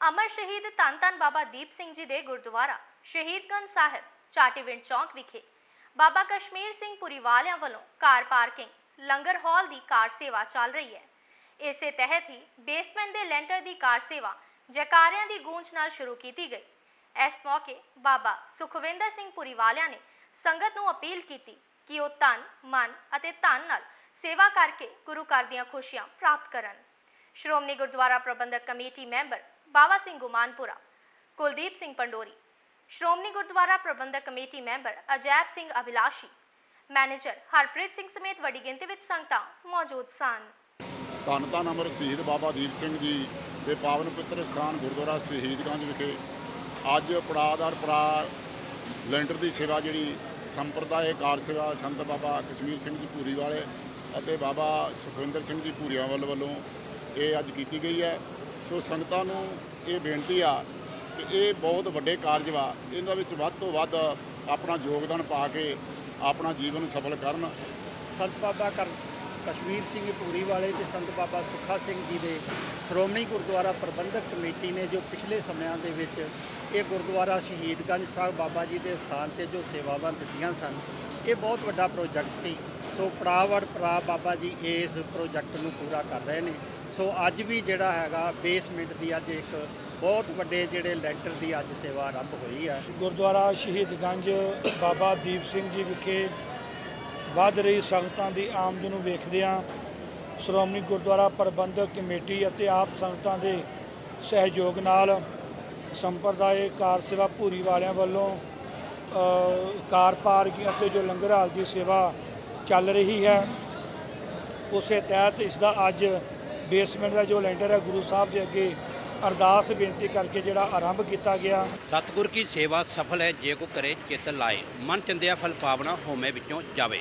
ਅਮਰ ਸ਼ਹੀਦ ਧੰਨ ਧੰਨ ਬਾਬਾ ਦੀਪ ਸਿੰਘ ਜੀ ਦੇ ਗੁਰਦੁਆਰਾ ਸ਼ਹੀਦਗੰਜ ਸਾਹਿਬ, ਚਾਟੀਵਿੰਡ ਚੌਂਕ ਵਿਖੇ। ਬਾਬਾ ਕਸ਼ਮੀਰ ਸਿੰਘ ਪੁਰੀ ਵਾਲਿਆਂ ਵੱਲੋਂ ਕਾਰ ਪਾਰਕਿੰਗ, ਲੰਗਰ ਹਾਲ ਦੀ ਕਾਰ ਸੇਵਾ ਚੱਲ ਰਹੀ ਹੈ। ਇਸੇ ਤਹਿਤ ਹੀ ਬੇਸਮੈਂਟ ਦੇ ਲੈਂਟਰ ਦੀ ਕਾਰ ਸੇਵਾ ਜੈਕਾਰਿਆਂ ਦੀ ਗੂੰਜ ਨਾਲ ਸ਼ੁਰੂ ਕੀਤੀ ਗਈ। ਇਸ ਮੌਕੇ ਬਾਬਾ ਸੁਖਵਿੰਦਰ ਸਿੰਘ ਪੁਰੀ ਵਾਲਿਆਂ ਨੇ ਸੰਗਤ ਨੂੰ ਅਪੀਲ ਕੀਤੀ ਕਿ ਉਹ ਤਨ ਮਨ ਅਤੇ ਧਨ ਨਾਲ ਸੇਵਾ ਕਰਕੇ ਗੁਰੂ ਘਰ ਦੀਆਂ ਖੁਸ਼ੀਆਂ ਪ੍ਰਾਪਤ ਕਰਨ। Shiromani Gurdwara Prabandhak committee member Bawa Singh Gumanpura, Kuldeep Singh Pandori, Shiromani Gurdwara Prabandhak committee member Ajaib Singh Abhilashi, manager Harpreet Singh ਸਮੇਤ ਵੱਡੀ ਗਿਣਤੀ ਵਿੱਚ ਸੰਗਤਾਂ ਮੌਜੂਦ ਸਨ। ਧੰਨ ਧੰਨ ਅਮਰ ਸ਼ਹੀਦ ਬਾਬਾ ਦੀਪ ਸਿੰਘ ਜੀ ਦੇ ਪਾਵਨ ਪਵਿੱਤਰ ਸਥਾਨ ਗੁਰਦੁਆਰਾ ਸ਼ਹੀਦਗੰਜ ਵਿਖੇ ਅੱਜ ਪੜਾਅਦਾਰ ਪੜਾ ਲੈਂਟਰ ਦੀ ਸੇਵਾ ਜਿਹੜੀ ਸੰਪਰਦਾਇ ਕਾਰ ਸੇਵਾ ਸੰਤ ਬਾਬਾ ਕਸ਼ਮੀਰ ਸਿੰਘ ਜੀ ਪੂਰੀ ਵਾਲੇ ਅਤੇ ਬਾਬਾ ਸੁਖਵਿੰਦਰ ਸਿੰਘ ਜੀ ਪੂਰੀਆਂ ਵੱਲ ਵੱਲੋਂ ਇਹ ਅੱਜ ਕੀਤੀ ਗਈ ਹੈ। ਸੋ ਸੰਗਤਾਂ ਨੂੰ ਇਹ ਬੇਨਤੀ ਆ ਕਿ ਇਹ ਬਹੁਤ ਵੱਡੇ ਕਾਰਜ ਵਾ, ਇਹਨਾਂ ਵਿੱਚ ਵੱਧ ਤੋਂ ਵੱਧ ਆਪਣਾ ਯੋਗਦਾਨ ਪਾ ਕੇ ਆਪਣਾ ਜੀਵਨ ਸਫਲ ਕਰਨ। ਸੰਤ ਬਾਬਾ ਕਰ, ਕਸ਼ਮੀਰ ਸਿੰਘ ਧੂਰੀ ਵਾਲੇ ਤੇ ਸੰਤ ਬਾਬਾ ਸੁੱਖਾ ਸਿੰਘ ਜੀ ਦੇ ਸ਼੍ਰੋਮਣੀ ਗੁਰਦੁਆਰਾ ਪ੍ਰਬੰਧਕ ਕਮੇਟੀ ਨੇ ਜੋ ਪਿਛਲੇ ਸਮਿਆਂ ਦੇ ਵਿੱਚ ਇਹ ਗੁਰਦੁਆਰਾ ਸ਼ਹੀਦਗੰਜ ਸਾਹਿਬ ਬਾਬਾ ਜੀ ਦੇ ਸਥਾਨ ਤੇ ਜੋ ਸੇਵਾਵਾਂ ਦਿੱਤੀਆਂ ਸਨ, ਇਹ ਬਹੁਤ ਵੱਡਾ ਪ੍ਰੋਜੈਕਟ ਸੀ। ਸੋ ਪੜਾਵੜ ਪੜਾ ਬਾਬਾ ਜੀ ਇਸ ਪ੍ਰੋਜੈਕਟ ਨੂੰ ਪੂਰਾ ਕਰ ਰਹੇ ਨੇ। ਸੋ ਅੱਜ ਵੀ ਜਿਹੜਾ ਹੈਗਾ ਬੇਸਮੈਂਟ ਦੀ ਅੱਜ ਇੱਕ ਬਹੁਤ ਵੱਡੇ ਜਿਹੜੇ ਲੈਂਟਰ ਦੀ ਅੱਜ ਸੇਵਾ ਆਰੰਭ ਹੋਈ ਹੈ। ਗੁਰਦੁਆਰਾ ਸ਼ਹੀਦਗੰਜ ਬਾਬਾ ਦੀਪ ਸਿੰਘ ਜੀ ਵਿਖੇ ਵੱਧ ਰਹੀ ਸੰਗਤਾਂ ਦੀ ਆਮਦ ਨੂੰ ਵੇਖਦਿਆਂ ਸ਼੍ਰੋਮਣੀ ਗੁਰਦੁਆਰਾ ਪ੍ਰਬੰਧਕ ਕਮੇਟੀ ਅਤੇ ਆਪ ਸੰਗਤਾਂ ਦੇ ਸਹਿਯੋਗ ਨਾਲ ਸੰਪਰਦਾਇ ਕਾਰ ਸੇਵਾ ਭੂਰੀ ਵਾਲਿਆਂ ਵੱਲੋਂ ਕਾਰ ਪਾਰਕਿੰਗ ਅਤੇ ਜੋ ਲੰਗਰ ਹਾਲ ਦੀ ਸੇਵਾ ਚੱਲ ਰਹੀ ਹੈ। ਉਸੇ ਤਹਿਤ ਇਸ ਦਾ ਅੱਜ ਬੇਸਮੈਂਟ ਦਾ ਜੋ ਲੈਂਟਰ ਹੈ, ਗੁਰੂ ਸਾਹਿਬ ਦੇ ਅੱਗੇ ਅਰਦਾਸ ਬੇਨਤੀ ਕਰਕੇ ਜਿਹੜਾ ਆਰੰਭ ਕੀਤਾ ਗਿਆ। ਸਤਿਗੁਰ ਕੀ ਸੇਵਾ ਸਫਲ ਹੈ, ਜੇ ਕੋ ਕਰੇ ਚਿੱਤ ਲਾਏ। ਮਨ ਚੰਦਿਆ ਫਲ ਪਾਵਨਾ ਹੋਮੇ ਵਿੱਚੋਂ ਜਾਵੇ।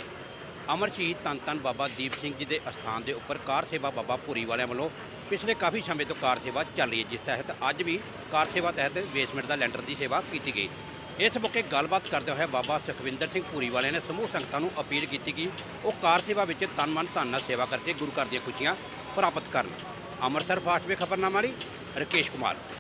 ਅਮਰ ਸ਼ਹੀਦ ਧੰਨ ਧੰਨ ਬਾਬਾ ਦੀਪ ਸਿੰਘ ਜੀ ਦੇ ਅਸਥਾਨ ਦੇ ਉੱਪਰ ਕਾਰ ਸੇਵਾ ਬਾਬਾ ਭੂਰੀ ਵਾਲਿਆਂ ਵੱਲੋਂ ਪਿਛਲੇ ਕਾਫੀ ਸਮੇਂ ਤੋਂ ਕਾਰ ਸੇਵਾ ਚੱਲ ਰਹੀ ਹੈ, ਜਿਸ ਤਹਿਤ ਅੱਜ ਵੀ ਕਾਰ ਸੇਵਾ ਤਹਿਤ ਬੇਸਮੈਂਟ ਦਾ ਲੈਂਟਰ ਦੀ ਸੇਵਾ ਕੀਤੀ ਗਈ। ਇਸ ਮੌਕੇ ਗੱਲਬਾਤ ਕਰਦੇ ਹੋਏ ਬਾਬਾ ਸੁਖਵਿੰਦਰ ਸਿੰਘ ਭੂਰੀ ਵਾਲਿਆਂ ਨੇ ਸਮੂਹ ਸੰਗਤਾਂ ਨੂੰ ਅਪੀਲ ਕੀਤੀ ਕਿ ਉਹ ਕਾਰ ਸੇਵਾ ਵਿੱਚ ਤਨ ਮਨ ਧਨ ਨਾਲ ਸੇਵਾ ਕਰਕੇ ਗੁਰੂ ਘਰ ਦੀਆਂ ਖੁਸ਼ੀਆਂ ਪ੍ਰਾਪਤ ਕਰਨ। ਅੰਮ੍ਰਿਤਸਰ ਫਾਸਟਵੇ ਖਬਰਨਾਮਾ ਲਈ ਰਕੇਸ਼ ਕੁਮਾਰ।